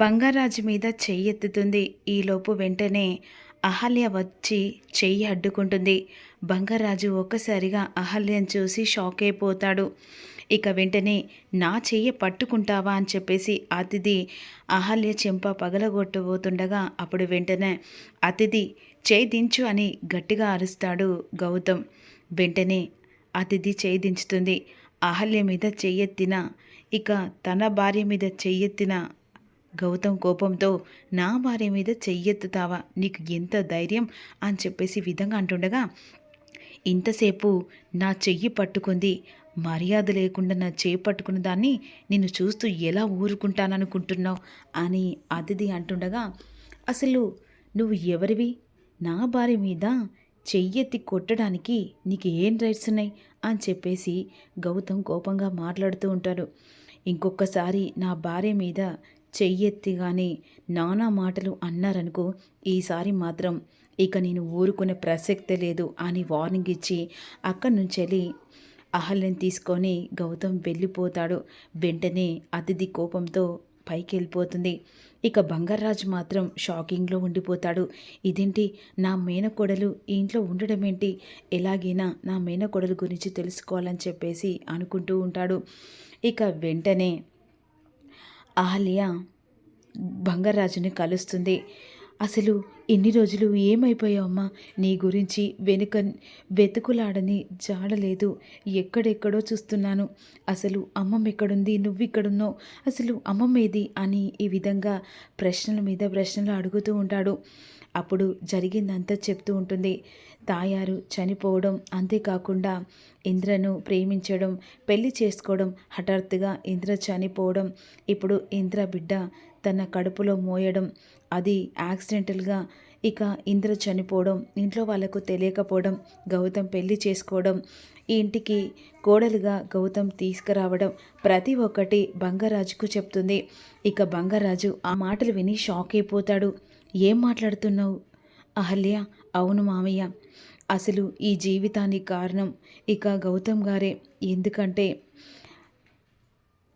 బంగారాజు మీద చెయ్యెత్తుతుంది. ఈలోపు వెంటనే అహల్య వచ్చి చెయ్యి అడ్డుకుంటుంది. బంగారాజు ఒక్కసారిగా అహల్యను చూసి షాక్ అయిపోతాడు. ఇక వెంటనే నా చెయ్యి పట్టుకుంటావా అని చెప్పేసి అతిథి అహల్య చెంప పగలగొట్టబోతుండగా అప్పుడు వెంటనే అతిథి చేయి దించు అని గట్టిగా అరుస్తాడు గౌతమ్. వెంటనే అతిథి చేయి దించుతుంది. అహల్య మీద చెయ్యెత్తిన ఇక తన భార్య మీద చెయ్యెత్తిన గౌతమ్ కోపంతో నా భార్య మీద చెయ్యెత్తుతావా? నీకు ఎంత ధైర్యం? అని చెప్పేసి విధంగా అంటుండగా ఇంతసేపు నా చెయ్యి పట్టుకుంది. మర్యాద లేకుండా నా చేయి పట్టుకున్న దాన్ని నిన్ను చూస్తూ ఎలా ఊరుకుంటాననుకుంటున్నావు? అని అతిథి అంటుండగా అసలు నువ్వు ఎవరివి? నా భార్య మీద చెయ్యెత్తి కొట్టడానికి నీకు ఏం రైట్స్ ఉన్నాయి? అని చెప్పేసి గౌతమ్ కోపంగా మాట్లాడుతూ ఉంటాడు. ఇంకొకసారి నా భార్య మీద చెయ్యెత్తి కానీ నానా మాటలు అన్నారనుకో ఈసారి మాత్రం ఇక నేను ఊరుకునే ప్రసక్తే లేదు అని వార్నింగ్ ఇచ్చి అక్కడి నుంచి వెళ్ళి అహల్యని తీసుకొని గౌతమ్ వెళ్ళిపోతాడు. వెంటనే అతిథి కోపంతో పైకి వెళ్ళిపోతుంది ఇక బంగారాజు మాత్రం షాకింగ్లో ఉండిపోతాడు. ఇదేంటి? నా మేనకోడలు ఇంట్లో ఉండడం ఏంటి ఎలాగైనా నా మేనకోడలు గురించి తెలుసుకోవాలని చెప్పేసి అనుకుంటూ ఉంటాడు. ఇక వెంటనే అహల్య బంగారాజుని కలుస్తుంది. అసలు ఇన్ని రోజులు ఏమైపోయావమ్మా? నీ గురించి వెనుక వెతుకులాడని జాడలేదు. ఎక్కడెక్కడో చూస్తున్నాను. అసలు అమ్మమ్మ ఎక్కడుంది? నువ్వు ఇక్కడున్నావు అసలు అమ్మమ్మ ఏది? అని ఈ విధంగా ప్రశ్నల మీద ప్రశ్నలు అడుగుతూ ఉంటాడు. అప్పుడు జరిగిందంతా చెప్తూ ఉంటుంది. తాయారు చనిపోవడం అంతేకాకుండా ఇంద్రను ప్రేమించడం పెళ్ళి చేసుకోవడం హఠాత్తుగా ఇంద్ర చనిపోవడం. ఇప్పుడు ఇంద్ర బిడ్డ తన కడుపులో మోయడం. అది యాక్సిడెంటల్గా ఇక ఇంద్ర చనిపోవడం ఇంట్లో వాళ్ళకు తెలియకపోవడం గౌతమ్ పెళ్ళి చేసుకోవడం ఈ ఇంటికి కోడలుగా గౌతమ్ తీసుకురావడం ప్రతి ఒక్కటి బంగారాజుకు చెప్తుంది. ఇక బంగారాజు ఆ మాటలు విని షాక్ అయిపోతాడు. ఏం మాట్లాడుతున్నావు? అహల్య అవును మామయ్య. అసలు ఈ జీవితానికి కారణం? ఇక గౌతమ్ గారే. ఎందుకంటే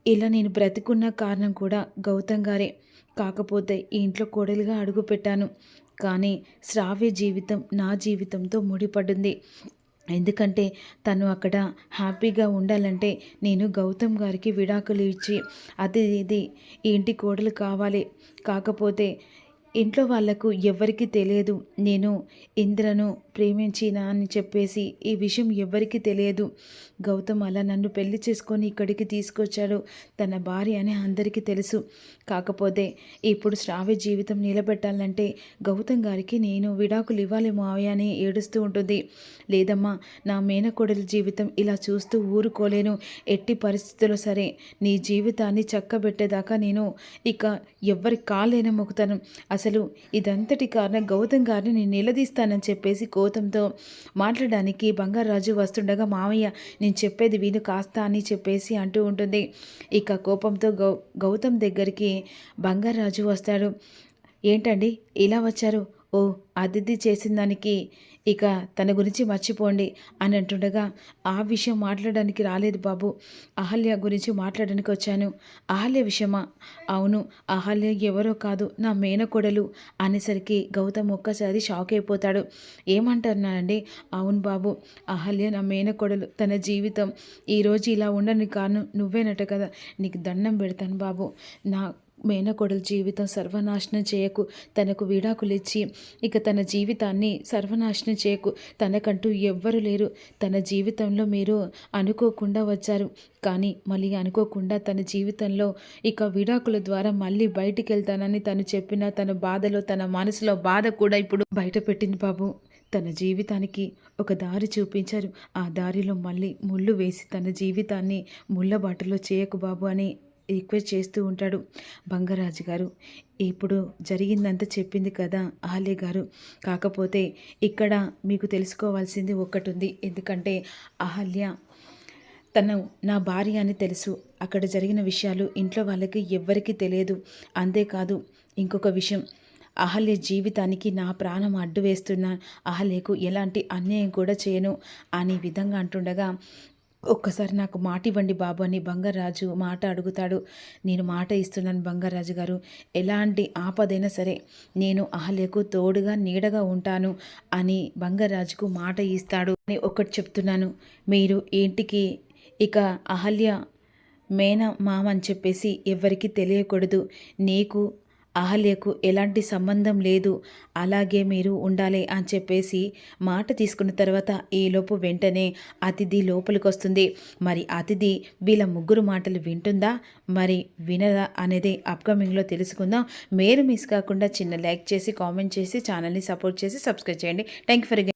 ఇలా నేను బ్రతికున్న కారణం కూడా గౌతమ్ గారే. కాకపోతే ఈ ఇంట్లో కోడలుగా అడుగుపెట్టాను కానీ శ్రావ్య జీవితం నా జీవితంతో ముడిపడింది. ఎందుకంటే తను అక్కడ హ్యాపీగా ఉండాలంటే నేను గౌతమ్ గారికి విడాకులు ఇచ్చి అది ఇది ఇంటి కోడలు కావాలి. కాకపోతే ఇంట్లో వాళ్ళకు ఎవ్వరికీ తెలియదు. నేను ఇంద్రను ప్రేమించిన అని చెప్పేసి ఈ విషయం ఎవ్వరికీ తెలియదు. గౌతమ్ అలా నన్ను పెళ్ళి చేసుకొని ఇక్కడికి తీసుకొచ్చాడు. తన భార్య అని అందరికీ తెలుసు. కాకపోతే ఇప్పుడు శ్రావ్య జీవితం నిలబెట్టాలంటే గౌతమ్ గారికి నేను విడాకులు ఇవ్వాలి మావయ్య అని ఏడుస్తూ ఉంటుంది. లేదమ్మా నా మేనకోడల జీవితం ఇలా చూస్తూ ఊరుకోలేను. ఎట్టి పరిస్థితుల్లో సరే నీ జీవితాన్ని చక్కబెట్టేదాకా నేను ఇక ఎవ్వరి కాలేన మొక్కుతాను. అసలు అసలు ఇదంతటి కారణం గౌతమ్ గారిని నేను నిలదీస్తానని చెప్పేసి గౌతమ్తో మాట్లాడడానికి బంగారాజు వస్తుండగా మామయ్య నేను చెప్పేది విను కాస్త అని చెప్పేసి అంటూ ఉంటుంది. ఇక కోపంతో గౌ గౌతమ్ దగ్గరికి బంగారాజు వస్తాడు. ఏంటండి? ఇలా వచ్చారు? ఓ అతిథి చేసిన దానికి ఇక తన గురించి మర్చిపోండి అని అంటుండగా ఆ విషయం మాట్లాడడానికి రాలేదు బాబు. అహల్య గురించి మాట్లాడడానికి వచ్చాను. అహల్య విషయమా? అవును అహల్య ఎవరో కాదు నా మేనకోడలు అనేసరికి గౌతమ్ ఒక్కసారి షాక్ అయిపోతాడు. ఏమంటున్నానండి అవును బాబు అహల్య నా మేనకోడలు తన జీవితం. ఈరోజు ఇలా ఉండని కారణం నువ్వేనట కదా నీకు దండం పెడతాను బాబు. నా మేనకోడల జీవితం సర్వనాశనం చేయకు తనకు విడాకులు ఇచ్చి ఇక తన జీవితాన్ని సర్వనాశనం చేయకు. తనకంటూ ఎవ్వరు లేరు. తన జీవితంలో మీరు అనుకోకుండా వచ్చారు. కానీ మళ్ళీ అనుకోకుండా తన జీవితంలో ఇక విడాకుల ద్వారా మళ్ళీ బయటికి వెళ్తానని తను చెప్పిన తన బాధలో తన మనసులో బాధ కూడా ఇప్పుడు బయట పెట్టింది బాబు. తన జీవితానికి ఒక దారి చూపించారు. ఆ దారిలో మళ్ళీ ముళ్ళు వేసి తన జీవితాన్ని ముళ్ళబాటలో చేయకు బాబు అని రిక్వెస్ట్ చేస్తూ ఉంటాడు. బంగరాజు గారు ఇప్పుడు జరిగిందంతా చెప్పింది కదా ఆలే గారు. కాకపోతే ఇక్కడ మీకు తెలుసుకోవాల్సింది ఒకటి ఉంది ఎందుకంటే అహల్య తను నా భార్య అని తెలుసు. అక్కడ జరిగిన విషయాలు ఇంట్లో వాళ్ళకి ఎవ్వరికీ తెలియదు. అంతేకాదు ఇంకొక విషయం. అహల్య జీవితానికి నా ప్రాణం అడ్డు వేస్తున్నా అహల్యకు ఎలాంటి అన్యాయం కూడా చేయను అనే విధంగా అంటుండగా ఒక్కసారి నాకు మాట ఇవ్వండి బాబు అని బంగారాజు మాట అడుగుతాడు. నేను మాట ఇస్తున్నాను బంగారాజు గారు. ఎలాంటి ఆపదైనా సరే నేను అహల్యకు తోడుగా నీడగా ఉంటాను అని బంగారాజుకు మాట ఇస్తాడు. అని ఒకటి చెప్తున్నాను. మీరు ఇంటికి ఇక అహల్య మేన మామ అని చెప్పేసి ఎవరికి తెలియకూడదు. నీకు అహల్యకు ఎలాంటి సంబంధం లేదు. అలాగే మీరు ఉండాలి అని చెప్పేసి మాట తీసుకున్న తర్వాత ఈలోపు వెంటనే అతిథి లోపలికొస్తుంది. మరి అతిథి వీళ్ళ ముగ్గురు మాటలు వింటుందా? మరి వినదా అనేది అప్కమింగ్లో తెలుసుకుందాం. మీరు మిస్ కాకుండా చిన్న లైక్ చేసి కామెంట్ చేసి ఛానల్ని సపోర్ట్ చేసి సబ్స్క్రైబ్ చేయండి. Thank you for